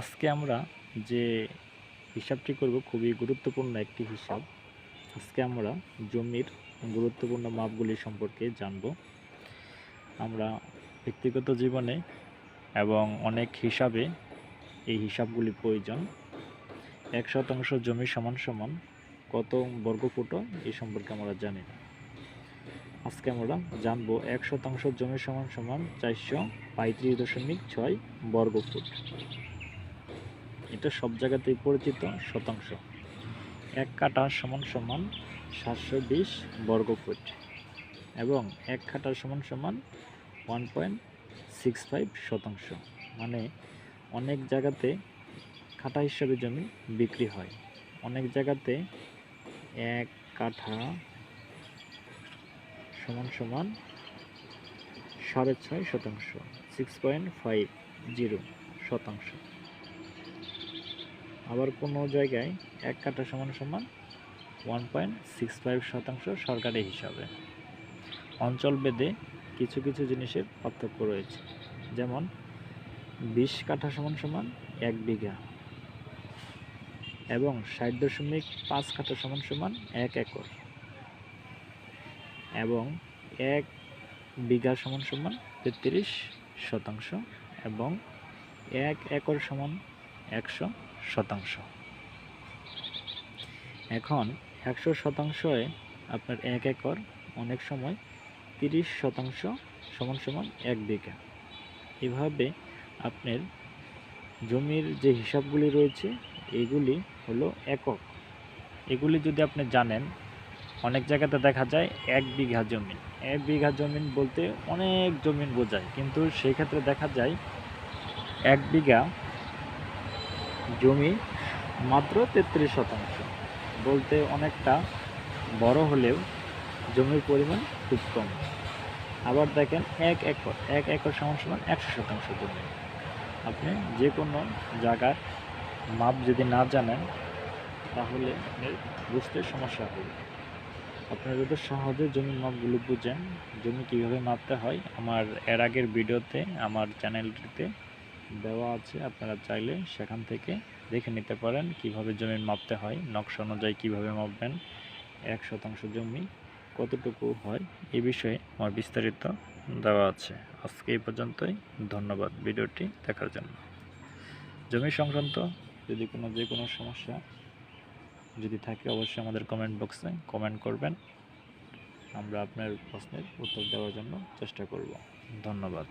আজকে আমরা যে হিসাবটি করব খুবই গুরুত্বপূর্ণ একটি হিসাব। আজকে আমরা জমির গুরুত্বপূর্ণ মাপগুলি সম্পর্কে জানব। আমরা ব্যক্তিগত জীবনে এবং অনেক হিসাবে এই হিসাবগুলি প্রয়োজন। এক শতাংশ জমি সমান সমান কত বর্গফুট এই সম্পর্কে আমরা জানি না। আজকে আমরা জানব এক শতাংশ জমি সমান সমান চারশো পঁয়ত্রিশ দশমিক ছয় বর্গফুট। এটা সব জায়গাতেই পরিচিত, শতাংশ। এক কাঠা সমান সমান সাতশো বিশ বর্গ ফুট এবং এক কাঠা সমান সমান ওয়ান পয়েন্ট সিক্স ফাইভ শতাংশ। মানে অনেক জায়গাতে কাঠা হিসাবে জমি বিক্রি হয়। অনেক জায়গাতে এক কাঠা সমান সমান সাড়ে ছয় শতাংশ, সিক্স পয়েন্ট ফাইভ জিরো শতাংশ। আবার কোনো জায়গায় এক কাঠা সমান সমান ওয়ান পয়েন্ট সিক্স ফাইভ শতাংশ সরকারি হিসাবে। অঞ্চল ভেদে কিছু কিছু জিনিসের পার্থক্য রয়েছে। যেমন, বিশ কাঠা সমান সমান এক বিঘা এবং ষাট দশমিক পাঁচ কাঠা সমান সমান এক একর এবং এক বিঘা সমান সমান তেত্রিশ শতাংশ এবং এক একর সমান একশো শতাংশ। এখন একশো শতাংশে আপনার এক একর, অনেক সময় তিরিশ শতাংশ সমান সমান এক বিঘা। এভাবে আপনার জমির যে হিসাবগুলি রয়েছে, এগুলি হলো একক। এগুলি যদি আপনি জানেন, অনেক জায়গাতে দেখা যায় এক বিঘা জমি। এক বিঘা জমিন বলতে অনেক জমিন বোঝায়, কিন্তু সেই ক্ষেত্রে দেখা যায় এক বিঘা জমি মাত্র তেত্রিশ শতাংশ। বলতে অনেকটা বড় হলেও জমির পরিমাণ খুব কম। আবার দেখেন এক একর এক একর সমান সমান একশো শতাংশ জমি। আপনি যে কোনো জায়গার মাপ যদি না জানেন, তাহলে বুঝতে সমস্যা হবে। আপনারা যদি সহজে জমির মাপগুলো বুঝেন, জমি কীভাবে মাপতে হয়, আমার এর আগের ভিডিওতে, আমার চ্যানেলটিতে দেওয়া আছে, আপনারা চাইলে সেখান থেকে দেখে নিতে পারেন কীভাবে জমি মাপতে হয়, নকশা অনুযায়ী কীভাবে মাপবেন, এক শতাংশ জমি কতটুকু হয়, এ বিষয়ে আমার বিস্তারিত দেওয়া আছে। আজকে এই পর্যন্তই, ধন্যবাদ ভিডিওটি দেখার জন্য। জমি সংক্রান্ত যদি কোনো, যে কোনো সমস্যা যদি থাকে, অবশ্যই আমাদের কমেন্ট বক্সে কমেন্ট করবেন। আমরা আপনার প্রশ্নের উত্তর দেওয়ার জন্য চেষ্টা করব। ধন্যবাদ।